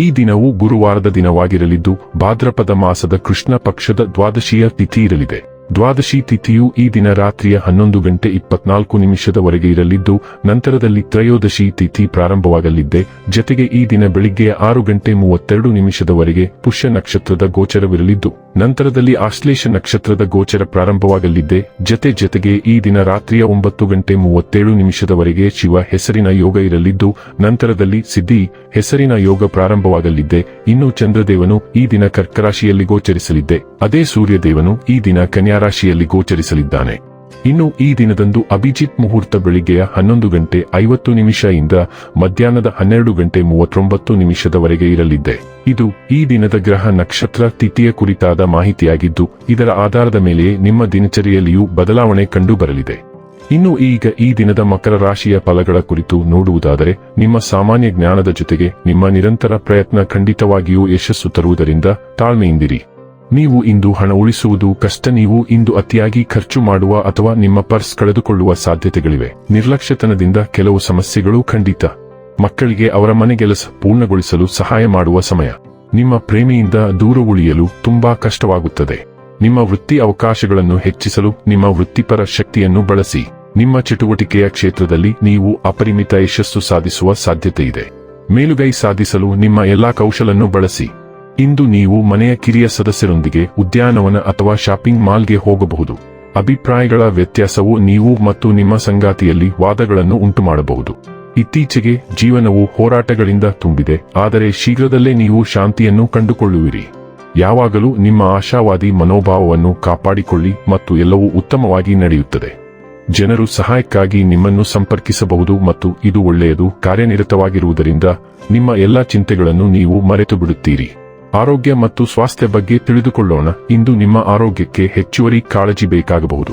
ಈ ದಿನವು ಗುರುವಾರದ ದಿನವಾಗಿರಲಿದ್ದು ಭಾದ್ರಪದ ಮಾಸದ ಕೃಷ್ಣ ಪಕ್ಷದ ದ್ವಾದಶಿಯ ತಿಥಿ ಇರಲಿದೆ. ದ್ವಾದಶಿ ತಿಥಿಯು ಈ ದಿನ ರಾತ್ರಿಯ ಹನ್ನೊಂದು ಗಂಟೆ ಇಪ್ಪತ್ನಾಲ್ಕು ನಿಮಿಷದವರೆಗೆ ಇರಲಿದ್ದು, ನಂತರದಲ್ಲಿ ತ್ರಯೋದಶಿ ತಿಥಿ ಪ್ರಾರಂಭವಾಗಲಿದ್ದೆ, ಜತೆಗೆ ಈ ದಿನ ಬೆಳಿಗ್ಗೆ ಆರು ಗಂಟೆ ಮೂವತ್ತೆರಡು ನಿಮಿಷದವರೆಗೆ ಪುಷ್ಯ ನಕ್ಷತ್ರದ ಗೋಚರವಿರಲಿದ್ದು, ನಂತರದಲ್ಲಿ ಆಶ್ಲೇಷ ನಕ್ಷತ್ರದ ಗೋಚರ ಪ್ರಾರಂಭವಾಗಲಿದ್ದೆ, ಜತೆ ಜತೆಗೆ ಈ ದಿನ ರಾತ್ರಿಯ ಒಂಬತ್ತು ಗಂಟೆ ಮೂವತ್ತೇಳು ನಿಮಿಷದವರೆಗೆ ಶಿವ ಹೆಸರಿನ ಯೋಗ ಇರಲಿದ್ದು, ನಂತರದಲ್ಲಿ ಸಿದ್ಧಿ ಹೆಸರಿನ ಯೋಗ ಪ್ರಾರಂಭವಾಗಲಿದ್ದೆ, ಇನ್ನು ಚಂದ್ರದೇವನು ಈ ದಿನ ಕರ್ಕರಾಶಿಯಲ್ಲಿ ಗೋಚರಿಸಲಿದ್ದೆ, ಅದೇ ಸೂರ್ಯದೇವನು ಈ ದಿನ ಕನ್ಯಾ ರಾಶಿಯಲ್ಲಿ ಗೋಚರಿಸಲಿದ್ದಾನೆ. ಇನ್ನು ಈ ದಿನದಂದು ಅಭಿಜಿತ್ ಮುಹೂರ್ತ ಬೆಳಿಗ್ಗೆಯ ಹನ್ನೊಂದು ಗಂಟೆ ಐವತ್ತು ನಿಮಿಷ ಇಂದ ಮಧ್ಯಾಹ್ನದ ಹನ್ನೆರಡು ಗಂಟೆ ಮೂವತ್ತೊಂಬತ್ತು ನಿಮಿಷದವರೆಗೆ ಇರಲಿದೆ ಇದು ಈ ದಿನದ ಗ್ರಹ ನಕ್ಷತ್ರ ತಿಥಿಯ ಕುರಿತಾದ ಮಾಹಿತಿಯಾಗಿದ್ದು, ಇದರ ಆಧಾರದ ಮೇಲೆಯೇ ನಿಮ್ಮ ದಿನಚರಿಯಲ್ಲಿಯೂ ಬದಲಾವಣೆ ಕಂಡುಬರಲಿದೆ. ಇನ್ನು ಈಗ ಈ ದಿನದ ಮಕರ ರಾಶಿಯ ಫಲಗಳ ಕುರಿತು ನೋಡುವುದಾದರೆ, ನಿಮ್ಮ ಸಾಮಾನ್ಯ ಜ್ಞಾನದ ಜೊತೆಗೆ ನಿಮ್ಮ ನಿರಂತರ ಪ್ರಯತ್ನ ಖಂಡಿತವಾಗಿಯೂ ಯಶಸ್ಸು ತರುವುದರಿಂದ ತಾಳ್ಮೆಯಿಂದಿರಿ. ನೀವು ಇಂದು ಹಣ ಉಳಿಸುವುದು ಕಷ್ಟ, ನೀವು ಇಂದು ಅತಿಯಾಗಿ ಖರ್ಚು ಮಾಡುವ ಅಥವಾ ನಿಮ್ಮ ಪರ್ಸ್ ಕಳೆದುಕೊಳ್ಳುವ ಸಾಧ್ಯತೆಗಳಿವೆ. ನಿರ್ಲಕ್ಷ್ಯತನದಿಂದ ಕೆಲವು ಸಮಸ್ಯೆಗಳು ಖಂಡಿತ. ಮಕ್ಕಳಿಗೆ ಅವರ ಮನೆಗೆಲಸ ಪೂರ್ಣಗೊಳಿಸಲು ಸಹಾಯ ಮಾಡುವ ಸಮಯ. ನಿಮ್ಮ ಪ್ರೇಮಿಯಿಂದ ದೂರ ಉಳಿಯಲು ತುಂಬಾ ಕಷ್ಟವಾಗುತ್ತದೆ. ನಿಮ್ಮ ವೃತ್ತಿ ಅವಕಾಶಗಳನ್ನು ಹೆಚ್ಚಿಸಲು ನಿಮ್ಮ ವೃತ್ತಿಪರ ಶಕ್ತಿಯನ್ನು ಬಳಸಿ. ನಿಮ್ಮ ಚಟುವಟಿಕೆಯ ಕ್ಷೇತ್ರದಲ್ಲಿ ನೀವು ಅಪರಿಮಿತ ಯಶಸ್ಸು ಸಾಧಿಸುವ ಸಾಧ್ಯತೆ ಇದೆ ಮೇಲುಗೈ ಸಾಧಿಸಲು ನಿಮ್ಮ ಎಲ್ಲಾ ಕೌಶಲನ್ನು ಬಳಸಿ. ಇಂದು ನೀವು ಮನೆಯ ಕಿರಿಯ ಸದಸ್ಯರೊಂದಿಗೆ ಉದ್ಯಾನವನ ಅಥವಾ ಶಾಪಿಂಗ್ ಮಾಲ್ಗೆ ಹೋಗಬಹುದು. ಅಭಿಪ್ರಾಯಗಳ ವ್ಯತ್ಯಾಸವು ನೀವು ಮತ್ತು ನಿಮ್ಮ ಸಂಗಾತಿಯಲ್ಲಿ ವಾದಗಳನ್ನು ಉಂಟುಮಾಡಬಹುದು. ಇತ್ತೀಚೆಗೆ ಜೀವನವು ಹೋರಾಟಗಳಿಂದ ತುಂಬಿದೆ, ಆದರೆ ಶೀಘ್ರದಲ್ಲೇ ನೀವು ಶಾಂತಿಯನ್ನು ಕಂಡುಕೊಳ್ಳುವಿರಿ. ಯಾವಾಗಲೂ ನಿಮ್ಮ ಆಶಾವಾದಿ ಮನೋಭಾವವನ್ನು ಕಾಪಾಡಿಕೊಳ್ಳಿ ಮತ್ತು ಎಲ್ಲವೂ ಉತ್ತಮವಾಗಿ ನಡೆಯುತ್ತದೆ. ಜನರು ಸಹಾಯಕ್ಕಾಗಿ ನಿಮ್ಮನ್ನು ಸಂಪರ್ಕಿಸಬಹುದು ಮತ್ತು ಇದು ಒಳ್ಳೆಯದು, ಕಾರ್ಯನಿರತವಾಗಿರುವುದರಿಂದ ನಿಮ್ಮ ಎಲ್ಲಾ ಚಿಂತೆಗಳನ್ನು ನೀವು ಮರೆತು ಬಿಡುತ್ತೀರಿ ಆರೋಗ್ಯ ಮತ್ತು ಸ್ವಾಸ್ಥ್ಯ ಬಗ್ಗೆ ತಿಳಿದುಕೊಳ್ಳೋಣ. ಇಂದು ನಿಮ್ಮ ಆರೋಗ್ಯಕ್ಕೆ ಹೆಚ್ಚುವರಿ ಕಾಳಜಿ ಬೇಕಾಗಬಹುದು.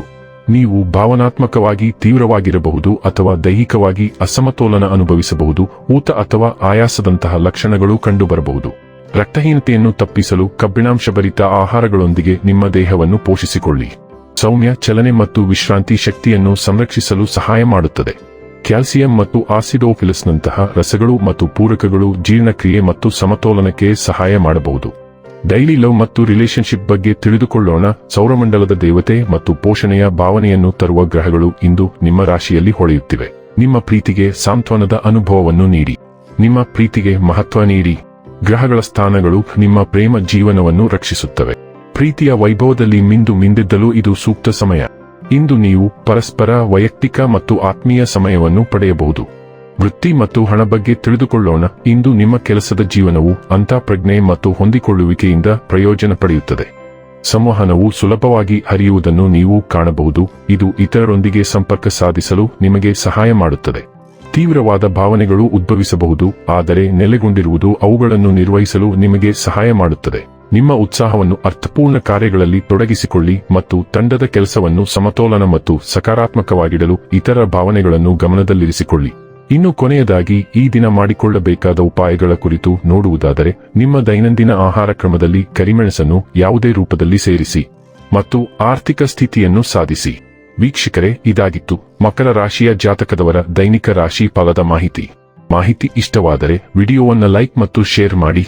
ನೀವು ಭಾವನಾತ್ಮಕವಾಗಿ ತೀವ್ರವಾಗಿರಬಹುದು ಅಥವಾ ದೈಹಿಕವಾಗಿ ಅಸಮತೋಲನ ಅನುಭವಿಸಬಹುದು ಊತ ಅಥವಾ ಆಯಾಸದಂತಹ ಲಕ್ಷಣಗಳು ಕಂಡುಬರಬಹುದು. ರಕ್ತಹೀನತೆಯನ್ನು ತಪ್ಪಿಸಲು ಕಬ್ಬಿಣಾಂಶಭರಿತ ಆಹಾರಗಳೊಂದಿಗೆ ನಿಮ್ಮ ದೇಹವನ್ನು ಪೋಷಿಸಿಕೊಳ್ಳಿ. ಸೌಮ್ಯ, ಚಲನೆ ಮತ್ತು ವಿಶ್ರಾಂತಿ ಶಕ್ತಿಯನ್ನು ಸಂರಕ್ಷಿಸಲು ಸಹಾಯ ಮಾಡುತ್ತದೆ. ಕ್ಯಾಲ್ಸಿಯಂ ಮತ್ತು ಆಸಿಡೋಫಿಲಸ್ನಂತಹ ರಸಗಳು ಮತ್ತು ಪೂರಕಗಳು ಜೀರ್ಣಕ್ರಿಯೆ ಮತ್ತು ಸಮತೋಲನಕ್ಕೆ ಸಹಾಯ ಮಾಡಬಹುದು. ಡೈಲಿ ಲವ್ ಮತ್ತು ರಿಲೇಶನ್ಶಿಪ್ ಬಗ್ಗೆ ತಿಳಿದುಕೊಳ್ಳೋಣ. ಸೌರಮಂಡಲದ ದೇವತೆ ಮತ್ತು ಪೋಷಣೆಯ ಭಾವನೆಯನ್ನು ತರುವ ಗ್ರಹಗಳು ಇಂದು ನಿಮ್ಮ ರಾಶಿಯಲ್ಲಿ ಹೊಳೆಯುತ್ತಿವೆ. ನಿಮ್ಮ ಪ್ರೀತಿಗೆ ಸಾಂತ್ವನದ ಅನುಭವವನ್ನು ನೀಡಿ. ನಿಮ್ಮ ಪ್ರೀತಿಗೆ ಮಹತ್ವ ನೀಡಿ. ಗ್ರಹಗಳ ಸ್ಥಾನಗಳು ನಿಮ್ಮ ಪ್ರೇಮ ಜೀವನವನ್ನು ರಕ್ಷಿಸುತ್ತವೆ. ಪ್ರೀತಿಯ ವೈಭವದಲ್ಲಿ ಮಿಂದು ಮಿಂದಿದ್ದಲು ಇದು ಸೂಕ್ತ ಸಮಯ. ಇಂದು ನೀವು ಪರಸ್ಪರ ವೈಯಕ್ತಿಕ ಮತ್ತು ಆತ್ಮೀಯ ಸಮಯವನ್ನು ಪಡೆಯಬಹುದು. ವೃತ್ತಿ ಮತ್ತು ಹಣ ಬಗ್ಗೆ ತಿಳಿದುಕೊಳ್ಳೋಣ. ಇಂದು ನಿಮ್ಮ ಕೆಲಸದ ಜೀವನವು ಅಂತಃಪ್ರಜ್ಞೆ ಮತ್ತು ಹೊಂದಿಕೊಳ್ಳುವಿಕೆಯಿಂದ ಪ್ರಯೋಜನ ಪಡೆಯುತ್ತದೆ. ಸಂವಹನವು ಸುಲಭವಾಗಿ ಹರಿಯುವುದನ್ನು ನೀವು ಕಾಣಬಹುದು. ಇದು ಇತರರೊಂದಿಗೆ ಸಂಪರ್ಕ ಸಾಧಿಸಲು ನಿಮಗೆ ಸಹಾಯ ಮಾಡುತ್ತದೆ. ತೀವ್ರವಾದ ಭಾವನೆಗಳು ಉದ್ಭವಿಸಬಹುದು, ಆದರೆ ನೆಲೆಗೊಂಡಿರುವುದು ಅವುಗಳನ್ನು ನಿರ್ವಹಿಸಲು ನಿಮಗೆ ಸಹಾಯ ಮಾಡುತ್ತದೆ. ನಿಮ್ಮ ಉತ್ಸಾಹವನ್ನು ಅರ್ಥಪೂರ್ಣ ಕಾರ್ಯಗಳಲ್ಲಿ ತೊಡಗಿಸಿಕೊಳ್ಳಿ ಮತ್ತು ತಂಡದ ಕೆಲಸವನ್ನು ಸಮತೋಲನ ಮತ್ತು ಸಕಾರಾತ್ಮಕವಾಗಿಡಲು ಇತರ ಭಾವನೆಗಳನ್ನು ಗಮನದಲ್ಲಿರಿಸಿಕೊಳ್ಳಿ. ಇನ್ನು ಕೊನೆಯದಾಗಿ, ಈ ದಿನ ಮಾಡಿಕೊಳ್ಳಬೇಕಾದ ಉಪಾಯಗಳ ಕುರಿತು ನೋಡುವುದಾದರೆ, ನಿಮ್ಮ ದೈನಂದಿನ ಆಹಾರ ಕ್ರಮದಲ್ಲಿ ಕರಿಮೆಣಸನ್ನು ಯಾವುದೇ ರೂಪದಲ್ಲಿ ಸೇರಿಸಿ ಮತ್ತು ಆರ್ಥಿಕ ಸ್ಥಿತಿಯನ್ನು ಸಾಧಿಸಿ. ವೀಕ್ಷಕರೇ, ಇದಾಗಿತ್ತು ಮಕರ ರಾಶಿಯ ಜಾತಕದವರ ದೈನಿಕ ರಾಶಿ ಫಲದ ಮಾಹಿತಿ. ಮಾಹಿತಿ ಇಷ್ಟವಾದರೆ, ವಿಡಿಯೋವನ್ನು ಲೈಕ್ ಮತ್ತು ಶೇರ್ ಮಾಡಿ.